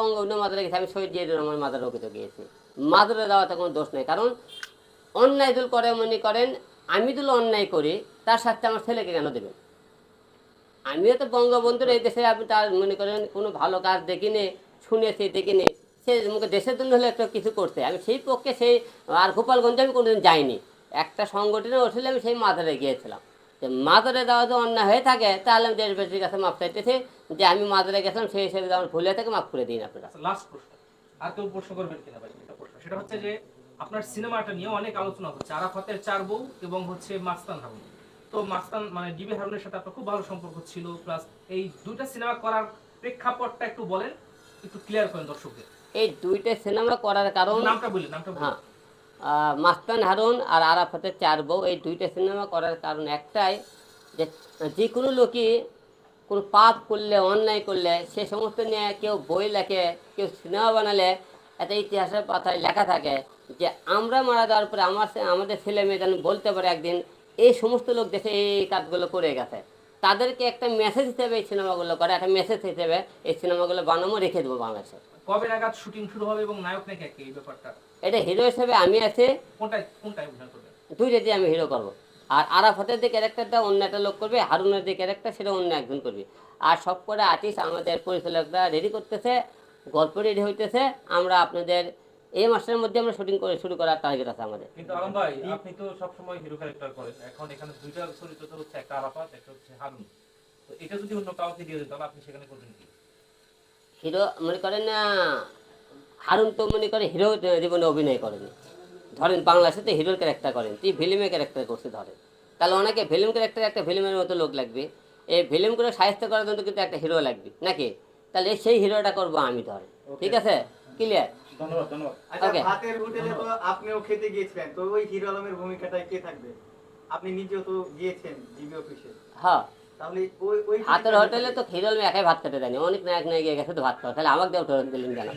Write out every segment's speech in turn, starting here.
বঙ্গবন্ধু মাদারে গেছে, আমি শহীদ জিয়াউর রহমান মাদার রোগে তো গিয়েছি। মাদারে দেওয়াতে কোনো দোষ নেই, কারণ অন্যায় দুল করে মনে করেন, আমি দুল অন্যায় করি, তার সাথে আমার ছেলেকে কেন দেবেন আমিও তো বঙ্গবন্ধুর এই দেশে আপনি তার মনে করেন কোনো ভালো কাজ দেখিনি, শুনেছি, দেখিনি। সে মুখে দেশের জন্য হলে একটা কিছু করতে আমি সেই পক্ষে সেই আর গোপালগঞ্জে আমি কোনোদিন যাইনি। একটা সংগঠনে উঠলে আমি সেই মাদারে গিয়েছিলাম। মাদারে দেওয়া যদি অন্যায় হয়ে থাকে তাহলে আমি দেশবাসীর কাছে মাপ চাইতেছি যে আমি মাদারে গেছিলাম সেই হিসেবে আমার ভুল হয়ে থাকে মাফ করে দিন আপনারা। লাস্ট প্রশ্ন। আর কেউ প্রশ্ন করবেন কিনা ভাই প্রশ্ন? সেটা হচ্ছে যে আপনার সিনেমাটা নিয়ে অনেক আলোচনা হচ্ছে আরাফাতের চার বউ এবং হচ্ছে মাস্তান হারুন। তো মাস্তান মানে ডিবি হারুনের সাথে আপনার খুব ভালো সম্পর্ক ছিল প্লাস এই দুইটা সিনেমা করার প্রেক্ষাপটটা একটু বলেন একটু ক্লিয়ার করেন দর্শকদের। এই দুইটা সিনেমা করার কারণ নামটা বললেন নামটা হ্যাঁ। মাস্তান হারুন আর আরাফাতের চার বউ। এই দুইটা সিনেমা করার কারণ একটাই যে যে কোনো লোকই কোনো পাপ করলে, অন্যায় করলে, সে সমস্ত নিয়ে কেউ বই লেখে, কেউ সিনেমা বানালে, একটা ইতিহাসের পাতায় লেখা থাকে যে আমরা মারা যাওয়ার পরে আমার আমাদের ছেলে মেয়ে যেন বলতে পারে একদিন, এই সমস্ত লোক দেশে এই কাজগুলো করে গেছে। তাদেরকে একটা মেসেজ হিসেবে এই সিনেমাগুলো করে, একটা মেসেজ হিসেবে এই সিনেমাগুলো বানাবো রেখে দেবো বাংলাদেশে। কবে নাগাদ শুটিং শুরু হবে এবং নায়ক নাকি কে এই ব্যাপারটা? এটা হিরো হিসেবে আমি আছি। কোনটায় কোনটায় অভিনয় করবেন দুইটা আমি হিরো করব। আর আরাফাতের যে ক্যারেক্টারটা অন্য একটা লোক করবে হারুনের যে ক্যারেক্টার সেটা অন্য একজন করবে। আর সব করে আর্টিস্ট আমাদের পরিচালকরা রেডি করতেছে গল্প রেডি হইতেছে। আমরা আপনাদের এই মাসের মধ্যে আমরা শুটিং করে শুরু করার টার্গেট আছে আমাদের। কিন্তু আলম ভাই আপনি তো সবসময় হিরো ক্যারেক্টার করেন। এখন এখানে দুইটা চরিত্র তো হচ্ছে একটা আরাফাত একটা হচ্ছে হারুন। তো এটা যদি অন্য কাউকে দিয়ে দেন তাহলে আপনি সেখানে করবেন কি? হিরো মনে করেন হারুন তো মনে করে হিরো জীবনে অভিনয় করেনি। ধরেন বাংলাদেশে তো হিরোর ক্যারেক্টার করেন তুই ফিল্মে ক্যারেক্টার করছে ধরেন। তাহলে অনেকে ফিল্ম ক্যারেক্টার একটা ফিল্মের মতো লোক লাগবে এই ফিল্ম করে সাহিত্য করার জন্য কিন্তু একটা হিরো লাগবে নাকি? তাহলে সেই হিরোটা করব আমি ধরেন ঠিক আছে? ক্লিয়ার ধন্যবাদ ধন্যবাদ। আচ্ছা ভাতের হোটেলে তো আপনিও খেতে গিয়েছিলেন তো ওই হিরো আলমের ভূমিকাটায় কে থাকবে? আপনি নিজেও তো গিয়েছেন জিবি অফিসে। হ্যাঁ। তাহলে ওই ওই হাতের হোটেলে তো হিরোল একাই ভাত খেতে দেয়নি। অনেক নায়ক নায়ক গেছে তো ভাত খাওয়া। তাহলে আমাকে দেওয়া হোটেল দিলেন কেন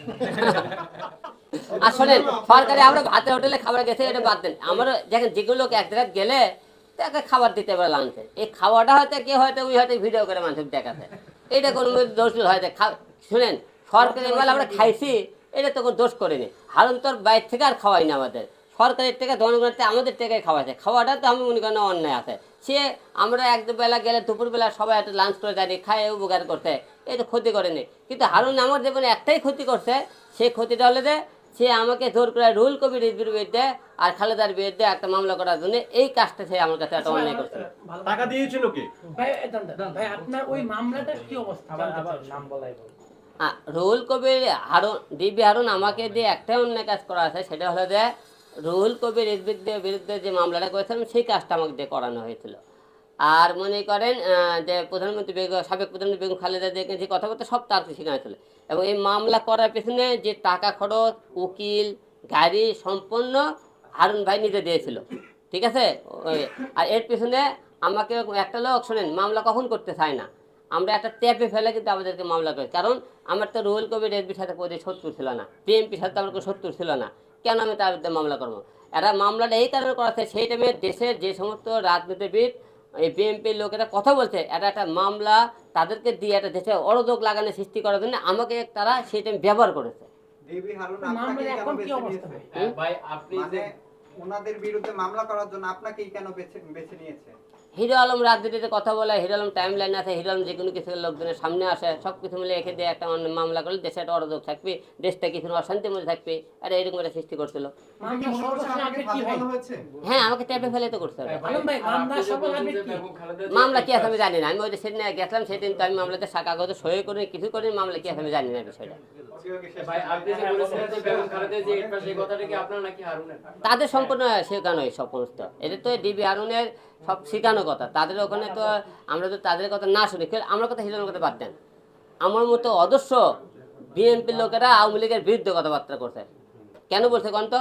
আর শোনেন সরকারি আমরা ভাতের হোটেলে খাবার গেছে এটা বাদ দেন। আমরা দেখেন যেগুলো লোক এক জায়গায় গেলে তাকে খাবার দিতে পারে লাঞ্চে এই খাওয়াটা হয়তো কে হয়তো ওই হয়তো ভিডিও করে মানুষের দেখাতে। এটা কোনো দোষ হয়তো খা শুনেন সরকারি আমরা খাইছি এটা তো কোনো দোষ করিনি। হারুন তোর বাইর থেকে আর খাওয়াই না আমাদের। সরকারের থেকে জনগণের থেকে আমাদের থেকে খাওয়াছে খাওয়াটা তো আমি মনে করি না অন্যায় আছে। সে আমরা এক বেলা গেলে দুপুরবেলা সবাই একটা লাঞ্চ করে দাঁড়িয়ে খায় উপকার করতে এটা ক্ষতি করেনি। কিন্তু হারুন আমার জীবনে একটাই ক্ষতি করছে সেই ক্ষতিটা হলে যে সে আমাকে জোর করে রুল কবির বিরুদ্ধে আর খালেদার বিরুদ্ধে একটা মামলা করার জন্য এই কাজটা সে আমার কাছে একটা অন্যায় করছে। টাকা দিয়েছিল কে? ভাই আপনার ওই মামলাটার কি অবস্থা? আবার। নাম বলাই রুহুল কবির হারুন ডিবি হারুন আমাকে দিয়ে একটাই অন্যায় কাজ করা আছে সেটা হলো যে রুহুল কবির রিজবির বিরুদ্ধে যে মামলাটা করেছিলাম, সেই কাজটা আমাকে দিয়ে করানো হয়েছিল। আর মনে করেন যে প্রধানমন্ত্রী বেগম, সাবেক প্রধানমন্ত্রী বেগম খালেদা দেখে যে কথাবার্তা সব তার সেখানে ছিল এবং এই মামলা করার পেছনে যে টাকা খরচ, উকিল, গাড়ি সম্পন্ন হারুন ভাই নিজে দিয়েছিল। ঠিক আছে? আর এর পেছনে আমাকে একটা লোক, শোনেন, মামলা কখন করতে চায় না। আমরা একটা ট্যাপে ফেলে কিন্তু আমাদেরকে মামলা করে কারণ আমার তো রুহুল কবির রেসবির সাথে কোনো শত্রু ছিল না। বিএনপির সাথে আমার কোনো শত্রু ছিল না। কেন আমি তার বিরুদ্ধে মামলা করব? এরা মামলাটা এই কারণে করাছে। সেই টাইমে দেশের যে সমস্ত রাজনীতিবিদ এই বিএনপির লোকেরা কথা বলছে এটা একটা মামলা তাদেরকে দিয়ে একটা দেশে অরযোগ লাগানো সৃষ্টি করার জন্য আমাকে তারা সেই টাইম ব্যবহার করেছে। আপনি মানে যে ওনাদের বিরুদ্ধে মামলা করার জন্য আপনাকেই কেন বেছে বেছে নিয়েছে? হিরো আলম রাজনীতিতে কথা বলে হিরো আলম টাইম লাইন আছে হিরো আলম যে কোনো কিছু লোকজনের সামনে আসে সব কিছু মিলে একে দিয়ে একটা অন্য মামলা করলে দেশে একটা অরযোগ থাকবে দেশটা কিছু অশান্তির মধ্যে থাকবে। আর এরকম একটা সৃষ্টি করছিল। মনে হ্যাঁ? আমাকে ট্যাপে ফেলে তো করতে হবে। মামলা কি? আছে আমি জানি না। আমি ওই যে সেদিন গেছিলাম সেদিন তো আমি মামলাতে কাগজে সই করে কিছু করে মামলা কি আছে আমি জানি না বিষয়টা। করুন। হারুনের? তাদের সম্পূর্ণ শেখানো এই সব সমস্ত। এটা তো ডিবি আরুনের সব শেখানো কথা তাদের ওখানে তো আমরা তো তাদের কথা না শুনি আমার কথা হিরোর কথা বাদ দেন আমার মতো অদস্য বিএনপির লোকেরা আওয়ামী লীগের বিরুদ্ধে কথাবার্তা করছে। কেন বলছে কোন তো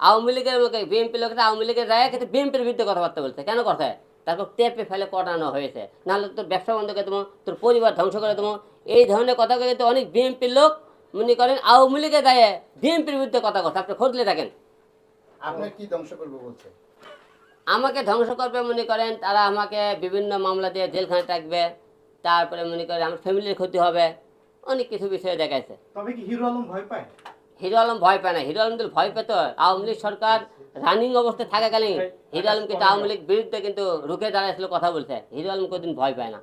আওয়ামী লীগের বিএনপির লোকেরা আওয়ামী লীগের রায় কিন্তু বিএনপির বিরুদ্ধে কথাবার্তা বলছে। কেন করছে? তারপর টেপে ফেলে কটানো হয়েছে। নাহলে তোর ব্যবসা বন্ধ করে দেবো তোর পরিবার ধ্বংস করে দেবো। এই ধরনের কথা কিন্তু অনেক বিএনপির লোক মনে করেন আওয়ামী লীগের দায়ে বিএনপির বিরুদ্ধে কথা কথা আপনি খোঁজলে থাকেন। আপনার কি ধ্বংস করব বলছে? আমাকে ধ্বংস করবে মনে করেন তারা আমাকে বিভিন্ন মামলা দিয়ে জেলখানে থাকবে তারপরে মনে করেন আমার ফ্যামিলির ক্ষতি হবে অনেক কিছু বিষয়ে দেখাইছে। তবে কি হিরো আলম ভয় পায়? হিরো আলম ভয় পায় না। হিরো আলম ভয় পেত আওয়ামী লীগ সরকার রানিং অবস্থায় থাকাকালীন হিরো আলম কিন্তু আওয়ামী লীগ বিরুদ্ধে কিন্তু রুখে দাঁড়াইছিল কথা বলছে হিরো আলম কোনদিন ভয় পায় না।